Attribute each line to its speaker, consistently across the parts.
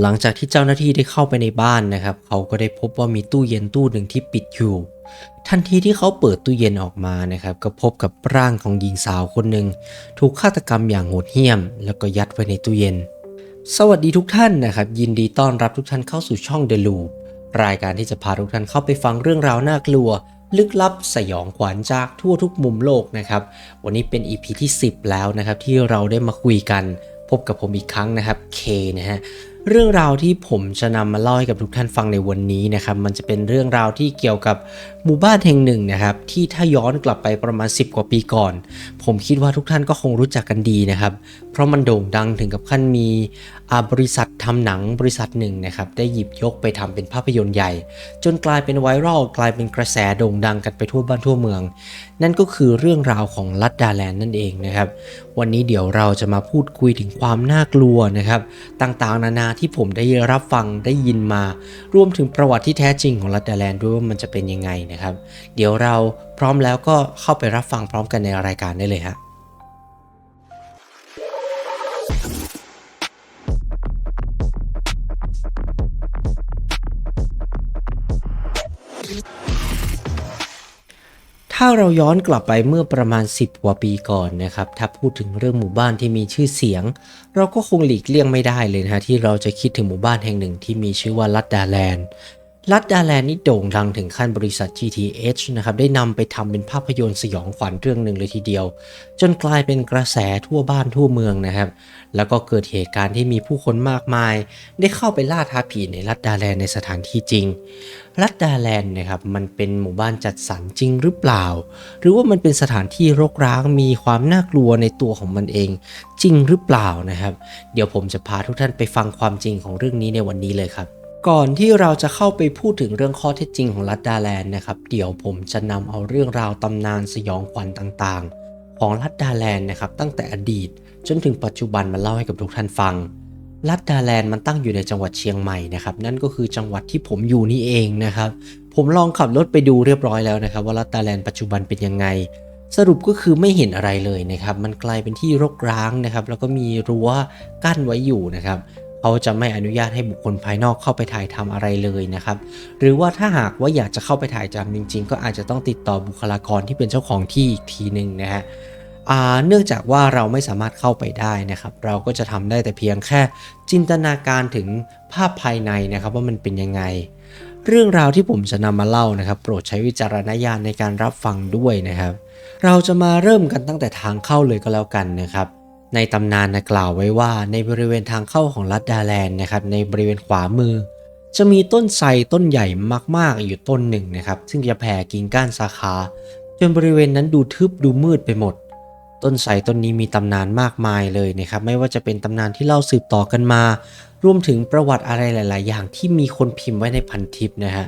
Speaker 1: หลังจากที่เจ้าหน้าที่ได้เข้าไปในบ้านนะครับ เขาก็ได้พบว่ามีตู้เย็นตู้หนึ่งที่ปิดอยู่ ทันทีที่เขาเปิดตู้เย็นออกมานะครับ ก็พบกับร่างของหญิงสาวคนหนึ่งถูกฆาตกรรมอย่างโหดเหี้ยม แล้วก็ยัดไว้ในตู้เย็น สวัสดีทุกท่านนะครับ ยินดีต้อนรับทุกท่านเข้าสู่ช่อง The Loop รายการที่จะพาทุกท่านเข้าไปฟังเรื่องราวน่ากลัว ลึกลับสยองขวัญจากทั่วทุกมุมโลกนะครับ วันนี้เป็น EP ที่ 10 แล้วนะครับที่เราได้มาคุยกันพบกับผมอีกครั้งนะครับ K นะฮะ เรื่องราวที่ผมจะนำมาเล่าให้กับทุกท่านฟังในวันนี้นะครับ มันจะเป็นเรื่องราวที่เกี่ยวกับหมู่บ้านแห่งหนึ่งนะครับ ที่ถ้าย้อนกลับไปประมาณ 10 กว่าปีก่อน ผมคิดว่าทุกท่านก็คงรู้จักกันดีนะครับ เพราะมันโด่งดังถึงกับขั้นมีอาบริษัททำหนังบริษัทหนึ่งนะครับ ได้หยิบยกไปทำเป็นภาพยนตร์ใหญ่ จนกลายเป็นไวรัลกลายเป็นกระแสโด่งดังกันไปทั่วบ้านทั่วเมือง นั่นก็คือเรื่องราวของลัดดาแลนด์นั่นเองนะครับ วันนี้เดี๋ยวเราจะมาพูดคุยถึงความน่ากลัวนะครับ ต่างๆ นานาที่ผมได้รับฟังได้ยินมา รวมถึงประวัติที่แท้จริงของลัดดาแลนด์ด้วยว่ามันจะเป็นยังไงนะครับ เดี๋ยวเราพร้อมแล้วก็เข้าไปรับฟังพร้อมกันในรายการได้เลยฮะ ถ้าเราย้อนกลับไปเมื่อประมาณ 10 กว่าปีก่อนนะครับ ถ้าพูดถึงเรื่องหมู่บ้านที่มีชื่อเสียง เราก็คงหลีกเลี่ยงไม่ได้เลยนะฮะที่เราจะคิดถึงหมู่บ้านแห่งหนึ่งที่มีชื่อว่าลัดดาแลนด์ ลัดดาแลนนี่โด่งดังถึงขั้นบริษัท GTH นะครับได้นำไปทำเป็นภาพยนตร์สยองขวัญเรื่องหนึ่งเลยทีเดียว จนกลายเป็นกระแสทั่วบ้านทั่วเมืองนะครับ แล้วก็เกิดเหตุการณ์ที่มีผู้คนมากมาย ได้เข้าไปล่าท้าผีในลัดดาแลนในสถานที่จริง ลัดดาแลนนะครับมันเป็นหมู่บ้านจัดสรรจริงหรือเปล่า หรือว่ามันเป็นสถานที่รกร้างมีความน่ากลัวในตัวของมันเอง จริงหรือเปล่านะครับ เดี๋ยวผมจะพาทุกท่านไปฟังความจริงของเรื่องนี้ในวันนี้เลยครับ ก่อนที่เราจะเข้าไปพูดถึงเรื่องข้อเท็จจริงของลัดดาแลนด์นะครับ เดี๋ยวผมจะนำเอาเรื่องราวตำนานสยองขวัญต่างๆ ของลัดดาแลนด์นะครับตั้งแต่อดีตจนถึงปัจจุบันมาเล่าให้กับทุกท่านฟัง ลัดดาแลนด์มันตั้งอยู่ในจังหวัดเชียงใหม่นะครับนั่นก็คือจังหวัดที่ผมอยู่นี่เองนะครับผมลองขับรถไปดูเรียบร้อยแล้วนะครับ ว่าลัดดาแลนด์ปัจจุบันเป็นยังไง สรุปก็คือไม่เห็นอะไรเลยนะครับมันกลายเป็นที่รกร้างนะครับแล้วก็มีรั้วกั้นไว้อยู่นะครับ เขาจะไม่อนุญาตให้บุคคลภายนอกเข้าไปถ่ายทำอะไรเลยนะครับ หรือว่าถ้าหากว่าอยากจะเข้าไปถ่ายจำจริง ๆ ก็อาจจะต้องติดต่อบุคลากรที่เป็นเจ้าของที่อีกทีหนึ่งนะฮะเนื่องจากว่าเราไม่สามารถเข้าไปได้นะครับ เราก็จะทำได้แต่เพียงแค่จินตนาการถึงภาพภายในนะครับว่ามันเป็นยังไง เรื่องราวที่ผมจะนำมาเล่านะครับ โปรดใช้วิจารณญาณในการรับฟังด้วยนะครับ เราจะมาเริ่มกันตั้งแต่ทางเข้าเลยก็แล้วกันนะครับ ในตำนานนะกล่าวไว้ว่าในบริเวณทางเข้าของลัดดาแลนด์นะครับในบริเวณขวามือ จะมีต้นไทรต้นใหญ่มากๆ อยู่ต้นหนึ่งนะครับ ซึ่งจะแผ่กิ่งก้านสาขาจนบริเวณนั้นดูทึบดูมืดไปหมด ต้นไทรต้นนี้มีตำนานมากมายเลยนะครับไม่ว่าจะเป็นตำนานที่เล่าสืบต่อกันมา รวมถึงประวัติอะไรหลาย ๆ อย่างที่มีคนพิมพ์ไว้ในพันทิปนะฮะ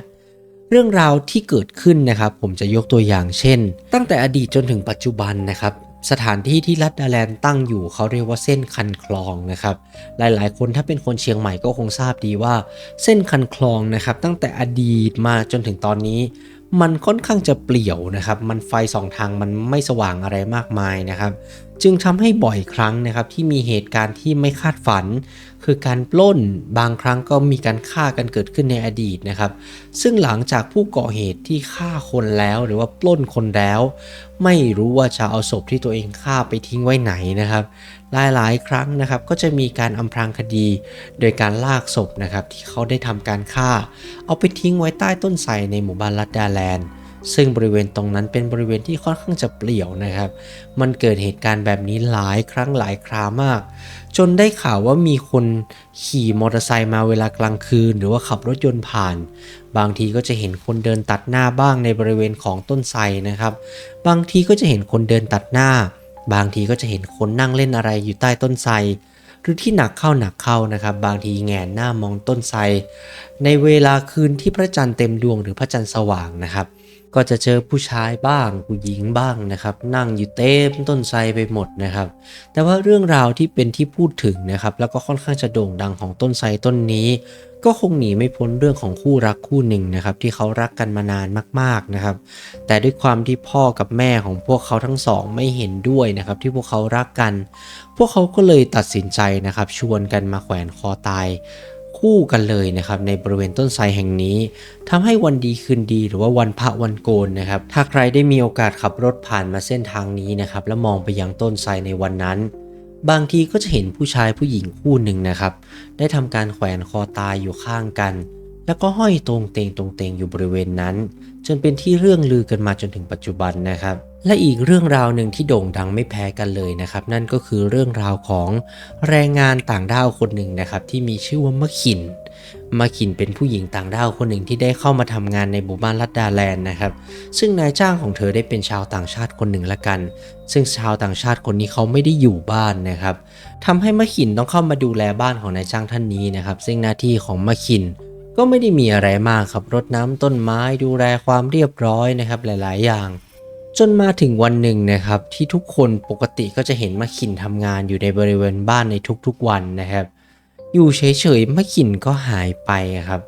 Speaker 1: เรื่องราวที่เกิดขึ้นนะครับ ผมจะยกตัวอย่างเช่น ตั้งแต่อดีตจนถึงปัจจุบันนะครับ สถานที่ที่รัฐดาแลนตั้งอยู่เขาเรียกว่าเส้นคันคลองนะครับ หลายๆ คนถ้าเป็นคนเชียงใหม่ก็คงทราบดีว่า เส้นคันคลองนะครับ ตั้งแต่อดีตมาจนถึงตอนนี้ มันค่อนข้างจะเปลี่ยวนะครับ มันไฟสองทางมันไม่สว่างอะไรมากมายนะครับ จึงทำให้บ่อยครั้งนะครับที่มีเหตุการณ์ที่ไม่คาดฝัน คือการปล้นบางครั้งก็มีการฆ่ากันเกิดขึ้นในอดีตนะครับ ซึ่งหลังจากผู้ก่อเหตุที่ฆ่าคนแล้วหรือว่าปล้นคนแล้ว ไม่รู้ว่าจะเอาศพที่ตัวเองฆ่าไปทิ้งไว้ไหนนะครับหลายๆ ครั้งนะครับก็จะมีการอำพรางคดี โดยการลากศพนะครับที่เขาได้ทำการฆ่า เอาไปทิ้งไว้ใต้ต้นไทรในหมู่บ้านลัดดาแลนด์ ซึ่งบริเวณตรงนั้นเป็นบริเวณที่ค่อนข้างจะเปลี่ยวนะครับ มันเกิดเหตุการณ์แบบนี้หลายครั้งหลายครามาก จนได้ข่าวว่ามีคนขี่มอเตอร์ไซค์มาเวลากลางคืน หรือว่าขับรถยนต์ผ่าน บางทีก็จะเห็นคนเดินตัดหน้าบ้างในบริเวณของต้นไทรนะครับ บางทีก็จะเห็นคนเดินตัดหน้า บางทีก็จะเห็นคนนั่งเล่นอะไรอยู่ใต้ต้นไทรหรือที่หนักเข้าหนักเข้านะครับ บางทีแงนหน้ามองต้นไทรในเวลาคืนที่พระจันทร์เต็มดวงหรือพระจันทร์สว่างนะครับ ก็จะเจอผู้ชายบ้างผู้หญิงบ้างนะครับ นั่งอยู่เต็มต้นไทรไปหมดนะครับ แต่ว่าเรื่องราวที่เป็นที่พูดถึงนะครับ แล้วก็ค่อนข้างจะโด่งดังของต้นไทรต้นนี้ ก็คงหนีไม่พ้นเรื่องของคู่รักคู่หนึ่งนะครับ ที่เขารักกันมานานมากๆนะครับ แต่ด้วยความที่พ่อกับแม่ของพวกเขาทั้งสองไม่เห็นด้วยนะครับ ที่พวกเขารักกัน พวกเขาก็เลยตัดสินใจนะครับ ชวนกันมาแขวนคอตาย คู่กันเลยนะครับในบริเวณต้นไทรแห่งนี้ทำให้วันดีคืนดีหรือว่าวันพระวันโกนนะครับถ้าใครได้มีโอกาสขับรถผ่านมาเส้นทางนี้นะครับแล้วมองไปยังต้นไทรในวันนั้น บางทีก็จะเห็นผู้ชายผู้หญิงคู่หนึ่งนะครับได้ทำการแขวนคอตายอยู่ข้างกัน แล้วก็ห้อยตรงเตงตรงเตงอยู่บริเวณนั้น จนเป็นที่เรื่องลือกันมาจนถึงปัจจุบันนะครับ และอีกเรื่องราวหนึ่งที่โด่งดังไม่แพ้กันเลยนะครับ นั่นก็คือเรื่องราวของแรงงานต่างด้าวคนหนึ่งนะครับ ที่มีชื่อว่ามะขินมะขินเป็นผู้หญิงต่างด้าวคนหนึ่งที่ได้เข้ามาทำงานในหมู่บ้านลัดดาแลนด์นะครับ ซึ่งนายจ้างของเธอได้เป็นชาวต่างชาติคนหนึ่งละกัน ซึ่งชาวต่างชาติคนนี้เขาไม่ได้อยู่บ้านนะครับทำให้มะขินต้องเข้ามาดูแลบ้านของนายจ้างท่านนี้นะครับ ซึ่งหน้าที่ของมะขินก็ไม่ได้มีอะไรมากครับรดน้ำต้นไม้ดูแลความเรียบร้อยนะครับหลาย ๆ อย่าง จนมาถึงวันหนึ่งนะครับ ที่ทุกคนปกติก็จะเห็นมะขินทำงานอยู่ในบริเวณบ้านในทุกๆวันนะครับ อยู่เฉยๆมะขินก็หายไปครับ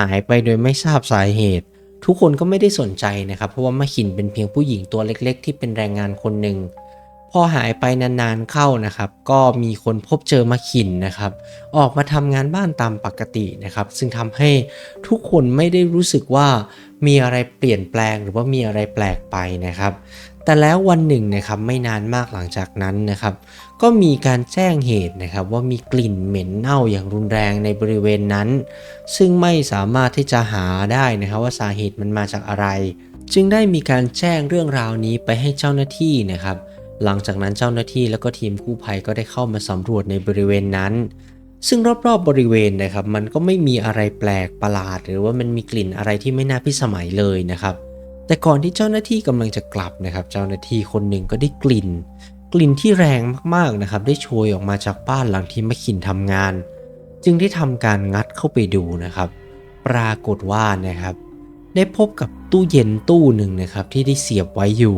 Speaker 1: หายไปโดยไม่ทราบสาเหตุ ทุกคนก็ไม่ได้สนใจนะครับ เพราะว่ามะขินเป็นเพียงผู้หญิงตัวเล็ก ๆ ที่เป็นแรงงานคนหนึ่ง พอหายไปนานๆเข้านะครับ ก็มีคนพบเจอมะขินนะครับ ออกมาทำงานบ้านตามปกตินะครับ ซึ่งทำให้ทุกคนไม่ได้รู้สึกว่ามีอะไรเปลี่ยนแปลงหรือว่ามีอะไรแปลกไปนะครับ แต่แล้ววันหนึ่งนะครับไม่นานมากหลังจากนั้นนะครับ ก็มีการแจ้งเหตุนะครับ ว่ามีกลิ่นเหม็นเน่าอย่างรุนแรงในบริเวณนั้น ซึ่งไม่สามารถที่จะหาได้นะครับ ว่าสาเหตุมันมาจากอะไร จึงได้มีการแจ้งเรื่องราวนี้ไปให้เจ้าหน้าที่นะครับ หลังจากนั้นเจ้าหน้าที่แล้วก็ทีมกู้ภัยก็ได้เข้ามาสำรวจในบริเวณนั้น ซึ่งรอบๆบบริเวณนะครับ มันก็ไม่มีอะไรแปลกประหลาด หรือว่ามันมีกลิ่นอะไรที่ไม่น่าพิสมัยเลยนะครับ แต่ก่อนที่เจ้าหน้าที่กำลังจะกลับนะครับ เจ้าหน้าที่คนหนึ่งก็ได้กลิ่น กลิ่นที่แรงมากๆนะครับ ได้โชยออกมาจากบ้านหลังที่มะขินทำงาน จึงได้ทำการงัดเข้าไปดูนะครับ ปรากฏว่านะครับ ได้พบกับตู้เย็นตู้หนึ่งนะครับที่ได้เสียบไว้อยู่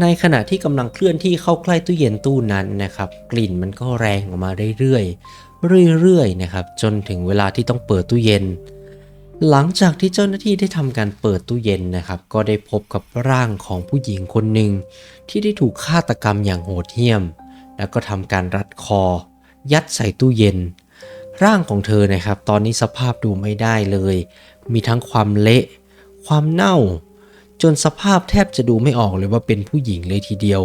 Speaker 1: ในขณะที่กำลังเคลื่อนที่เข้าใกล้ตู้เย็นตู้นั้นนะครับ กลิ่นมันก็แรงออกมาเรื่อยๆเรื่อยๆนะครับ จนถึงเวลาที่ต้องเปิดตู้เย็น หลังจากที่เจ้าหน้าที่ได้ทำการเปิดตู้เย็นนะครับ ก็ได้พบกับร่างของผู้หญิงคนหนึ่งที่ได้ถูกฆาตกรรมอย่างโหดเหี้ยม แล้วก็ทำการรัดคอ ยัดใส่ตู้เย็น ร่างของเธอนะครับ ตอนนี้สภาพดูไม่ได้เลย มีทั้งความเละ ความเน่า จนสภาพแทบจะดูไม่ออกเลยว่าเป็นผู้หญิงเลยทีเดียว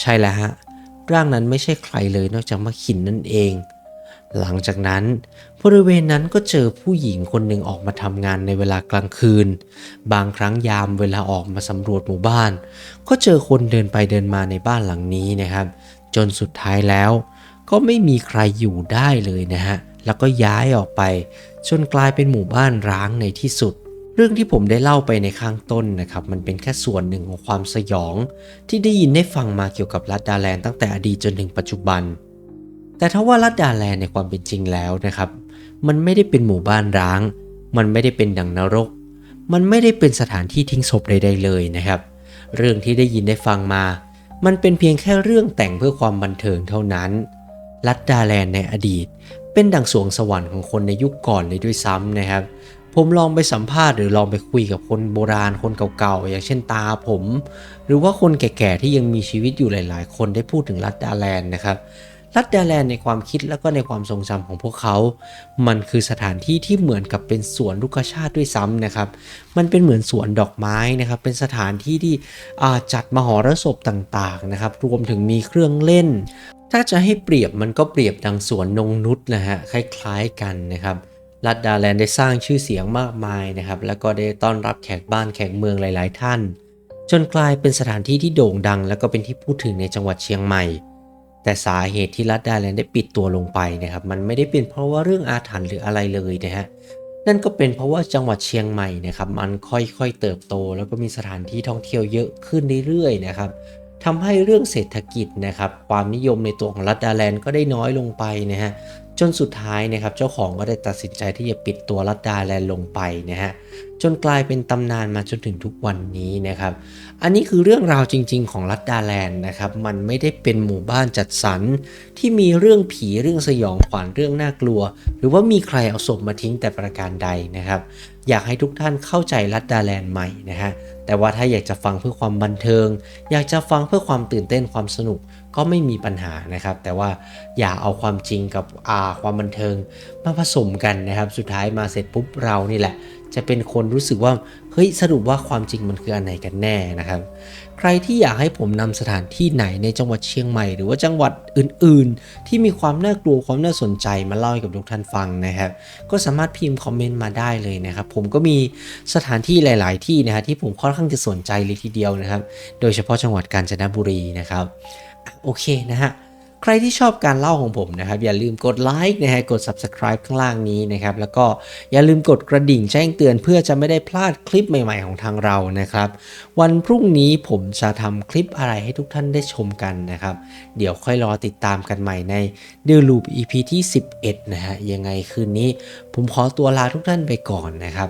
Speaker 1: ใช่แล้วฮะ ร่างนั้นไม่ใช่ใครเลยนอกจากมะขินนั่นเอง หลังจากนั้น บริเวณนั้นก็เจอผู้หญิงคนหนึ่งออกมาทำงานในเวลากลางคืน บางครั้งยามเวลาออกมาสำรวจหมู่บ้าน ก็เจอคนเดินไปเดินมาในบ้านหลังนี้นะครับ จนสุดท้ายแล้ว ก็ไม่มีใครอยู่ได้เลยนะฮะแล้วก็ย้ายออกไป จนกลายเป็นหมู่บ้านร้างในที่สุด เรื่องที่ผมได้เล่าไปในข้างต้นนะครับ มันเป็นแค่ส่วนหนึ่งของความสยอง ที่ได้ยินได้ฟังมาเกี่ยวกับรัฐดาแลนตั้งแต่อดีตจนถึงปัจจุบัน แต่ถ้าว่ารัฐดาแลนในความเป็นจริงแล้วนะครับ มันไม่ได้เป็นหมู่บ้านร้าง มันไม่ได้เป็นดังนรก มันไม่ได้เป็นสถานที่ทิ้งศพใดๆเลยนะครับ เรื่องที่ได้ยินได้ฟังมา มันเป็นเพียงแค่เรื่องแต่งเพื่อความบันเทิงเท่านั้นลัดดาแลนในอดีต เป็นดังสวงสวรรค์ของคนในยุคก่อนเลยด้วยซ้ำนะครับ ผมลองไปสัมภาษณ์หรือลองไปคุยกับคนโบราณคนเก่าๆ อย่างเช่นตาผม หรือว่าคนแก่ๆ ที่ยังมีชีวิตอยู่หลายๆ คนได้พูดถึงลัดดาแลนด์นะครับลัดดาแลนด์ในความคิดแล้วก็ในความทรงจำของพวกเขา มันคือสถานที่ที่เหมือนกับเป็นสวนลูกชาติด้วยซ้ำนะครับ มันเป็นเหมือนสวนดอกไม้นะครับ เป็นสถานที่ที่จัดมหรสพต่างๆนะครับ รวมถึงมีเครื่องเล่น ถ้าจะให้เปรียบมันก็เปรียบดังสวนนงนุษนะฮะ คล้ายๆกันนะครับ ลัดดาแลนด์ได้สร้างชื่อเสียงมากมายนะครับ แล้วก็ได้ต้อนรับแขกบ้านแขกเมืองหลาย ๆ ท่าน จนกลายเป็นสถานที่ที่โด่งดัง แล้วก็เป็นที่พูดถึงในจังหวัดเชียงใหม่ แต่สาเหตุที่รัฐดาแลนด์ได้ปิดตัวลงไปนะครับ มันไม่ได้เป็นเพราะว่าเรื่องอาถรรพ์หรืออะไรเลยนะฮะนั่นก็เป็นเพราะว่าจังหวัดเชียงใหม่นะครับ มันค่อยๆเติบโต แล้วก็มีสถานที่ท่องเที่ยวเยอะขึ้นเรื่อยๆนะครับทำให้เรื่องเศรษฐกิจนะครับ ความนิยมในตัวของรัฐดาแลนด์ก็ได้น้อยลงไปนะฮะ จนสุดท้ายนะครับเจ้าของก็ได้ตัดสินใจที่จะปิดตัวรัฐดาแลนลงไปนะฮะจนกลายเป็นตำนานมาจนถึงทุกวันนี้นะครับ อันนี้คือเรื่องราวจริง ๆ ของรัฐดาแลนนะครับมันไม่ได้เป็นหมู่บ้านจัดสรรที่มีเรื่องผีเรื่องสยองขวัญเรื่องน่ากลัว หรือว่ามีใครเอาศพมาทิ้งแต่ประการใดนะครับ อยากให้ทุกท่านเข้าใจรัฐดาแลนใหม่นะฮะแต่ว่าถ้าอยากจะฟังเพื่อความบันเทิง อยากจะฟังเพื่อความตื่นเต้นความสนุก ก็ไม่มีปัญหานะครับ แต่ว่าอย่าเอาความจริงกับอาความบันเทิงมาผสมกันนะครับ สุดท้ายมาเสร็จปุ๊บเรานี่แหละ จะเป็นคนรู้สึกว่าเฮ้ยสรุปว่าความจริงมันคืออันไหนกันแน่นะครับ ใครที่อยากให้ผมนำสถานที่ไหนในจังหวัดเชียงใหม่ หรือว่าจังหวัดอื่น ๆ ที่มีความน่ากลัวความน่าสนใจมาเล่าให้กับทุกท่านฟังนะครับ ก็สามารถพิมพ์คอมเมนต์มาได้เลยนะครับ ผมก็มีสถานที่หลาย ๆ ที่นะฮะที่ผมค่อนข้างจะสนใจเลยทีเดียวนะครับ โดยเฉพาะจังหวัดกาญจนบุรีนะครับ โอเคนะฮะใครที่ชอบการเล่าของผมนะครับ อย่าลืมกดไลค์นะฮะกด subscribe ข้างล่างนี้นะครับ แล้วก็อย่าลืมกดกระดิ่งแจ้งเตือนเพื่อจะไม่ได้พลาดคลิปใหม่ๆของทางเรานะครับ วันพรุ่งนี้ผมจะทำคลิปอะไรให้ทุกท่านได้ชมกันนะครับ เดี๋ยวค่อยรอติดตามกันใหม่ใน d e Loop EP ที่ 11 นะฮะยังไงคืนนี้ ผมขอตัวลาทุกท่านไปก่อนนะครับ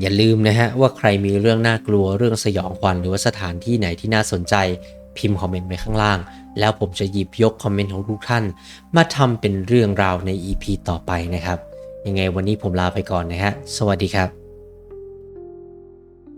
Speaker 1: อย่าลืมนะฮะว่าใครมีเรื่องน่ากลัวเรื่องสยองขวัญหรือว่าสถานที่ไหนที่น่าสนใจ พิมพ์คอมเมนต์ไว้ข้างล่าง แล้วผมจะหยิบยกคอมเมนต์ของทุกท่าน มาทำเป็นเรื่องราวใน EP ต่อไปนะครับ ยังไงวันนี้ผมลาไปก่อนนะฮะ สวัสดีครับ